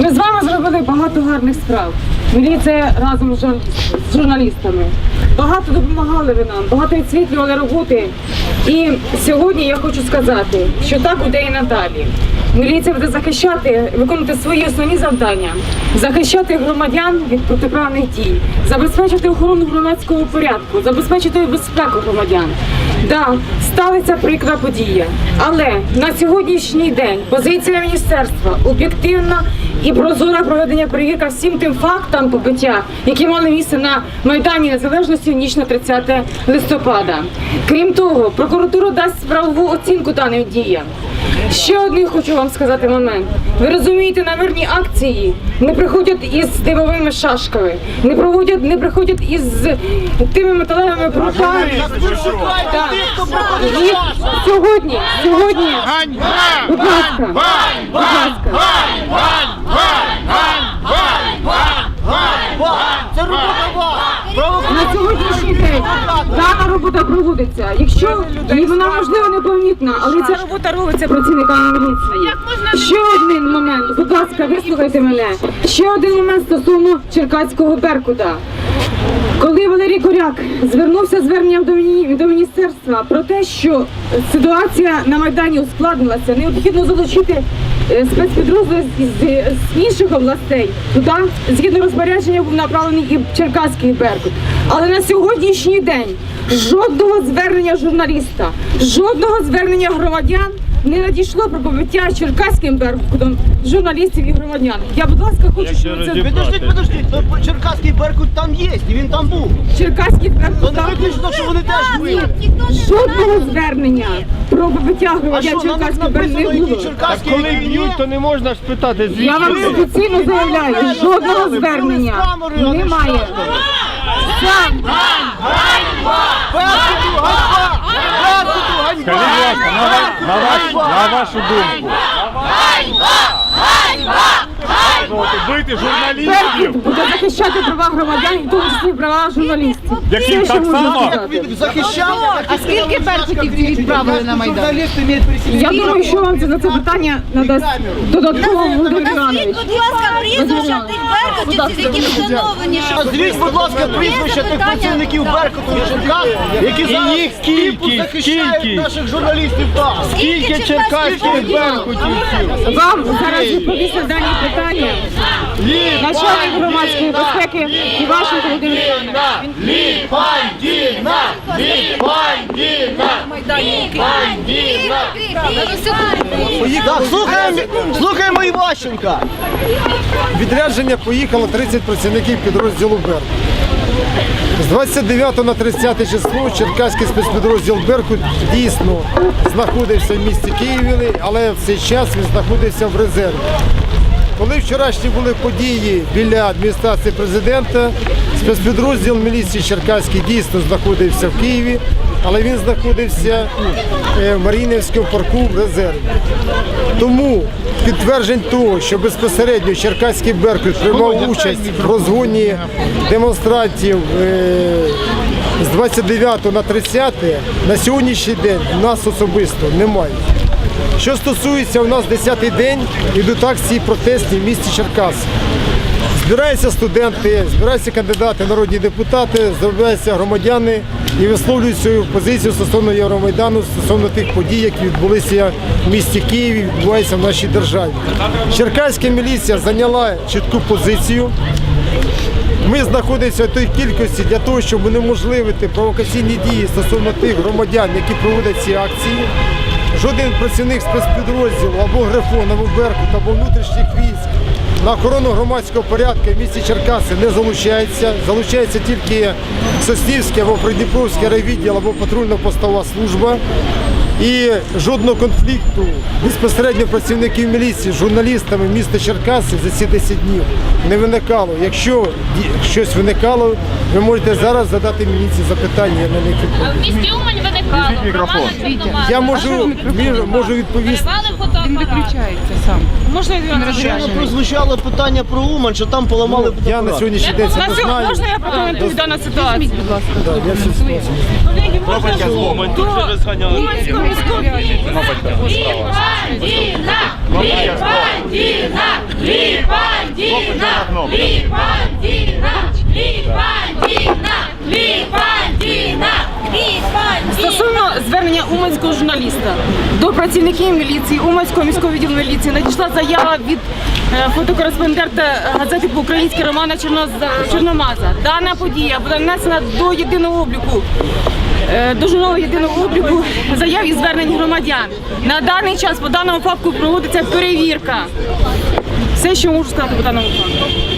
Ми з вами зробили багато гарних справ. Міліція разом з журналістами. Багато допомагали ви нам, багато відсвітлювали роботи. І сьогодні я хочу сказати, що так буде і надалі. Міліція буде захищати, виконувати свої основні завдання, захищати громадян від протиправних дій, забезпечити охорону громадського порядку, забезпечити безпеку громадян. Да, сталася прикра подія, але на сьогоднішній день позиція міністерства об'єктивна і прозора проведення перевірка всім тим фактам побиття, які мали місце на Майдані Незалежності в ніч на 30 листопада. Крім того, прокуратура дасть правову оцінку даним діям. Ще один хочу вам сказати момент. Ви розумієте, на мирні акції не приходять із дивовими шашками, не проводять, не приходять із тими металевими прутами. Так. І Сьогодні, сьогодні, будь ласка, будь ласка. Це робота вас! На сьогоднішній день дана робота проводиться. Якщо і вона можливо непомітна, але ця робота робиться працівниками міліції. Ще один момент, будь ласка, вислухайте мене. Ще один момент стосовно Черкаського Беркута. Коли Валерій Коряк звернувся зверненням до, міні- до міністерства про те, що ситуація на Майдані ускладнилася, необхідно залучити е, спецпідрозділи з, з, з інших областей. Туди, згідно розпорядження, був направлений і Черкаський Беркут. Але на сьогоднішній день жодного звернення журналіста, жодного звернення громадян не надійшло про побиття Черкаським Беркутом журналістів і громадян. Я, будь ласка, хочу, щоб ви це Підождіть, підождіть, то Черкаський Беркут там є, і він там був. Черкаський То Беркут. не виключно, що вони теж були. Жодного звернення про побиття А громадян що, на них Черкаського Беркут написано, не які було. Черкаські, Коли які ні? б'ють, то не можна ж питати, звідки. Я вам ви? офіційно заявляю, жодного звернення немає. Сам Беркуту, ганьба! Беркуту, ганьба! На, ва- на, ваш, на вашу думку. Ну, от Бити журналістів, буде захищати права громадян, і в тому числі права журналістів. Що так само? захищав. А скільки беркутів відправили на Майдан? Я думаю, що вам це на це питання надасть додатково Володимир Іванович. Будь ласка, прізвища тих беркутівців, які встановлені, Назвіть, будь ласка, прізвища тих працівників Беркуту і Черкас, які зараз їх типу захищають наших журналістів там. Скільки черкаських беркутівців? Вам зараз відповість на дані питання начальник громадської безпеки Івашенко Володимир Іванович. Ліпандіна! Ліпандіна! Слухаємо, слухаємо Іващенка. Відрядження поїхало 30 працівників підрозділу Беркут. З 29 на 30 число Черкаський спецпідрозділ Беркут дійсно знаходився в місті Києві, але в цей час він знаходився в резерві. Коли вчорашні були події біля адміністрації президента, спецпідрозділ міліції Черкаський дійсно знаходився в Києві, але він знаходився е, в Маріїнівському парку в резерві. Тому підтверджень того, що безпосередньо Черкаський Беркут приймав участь в розгоні демонстрантів е, з 29 на 30 на сьогоднішній день нас особисто немає. Що стосується у нас 10-й день, ідуть акції протестні в місті Черкас. Збираються студенти, збираються кандидати, народні депутати, збираються громадяни і висловлюють свою позицію стосовно Євромайдану, стосовно тих подій, які відбулися в місті Києві, відбуваються в нашій державі. Черкаська міліція зайняла чітку позицію. Ми знаходимося в той кількості для того, щоб унеможливити провокаційні дії стосовно тих громадян, які проводять ці акції. Жоден працівник спецпідрозділу або Грифон, або Беркут, або внутрішніх військ на охорону громадського порядку в місті Черкаси не залучається. Залучається тільки Соснівський або Придніпровський райвідділ або патрульно-постова служба. І жодного конфлікту безпосередньо працівників міліції з журналістами міста Черкаси за ці 10 днів не виникало. Якщо щось виникало, ви можете зараз задати міліції запитання, на них відповім. В місті Умань виникало. мікрофон. Я можу, можу відповісти. Він виключається сам. Можна я розряджений. Прозвучало питання про Умань, що там поламали Я на фотоапарат. сьогоднішній день це На не сьогодні знаю. можна я прокоментую дану ситуацію? Будь ласка. Колеги, можна до Уманського міського Ліпандіна! Ліпандіна! Ліпандіна! Звернення уманського журналіста до працівників міліції, Уманського міського відділу міліції надійшла заява від е, фотокореспондента газети по-українськи Романа Чорномаза. Дана подія буде внесена до єдиного обліку. е, До журналу єдиного обліку заяв і звернень громадян. На даний час по даному факту проводиться перевірка. Все, що можу сказати по даному факту.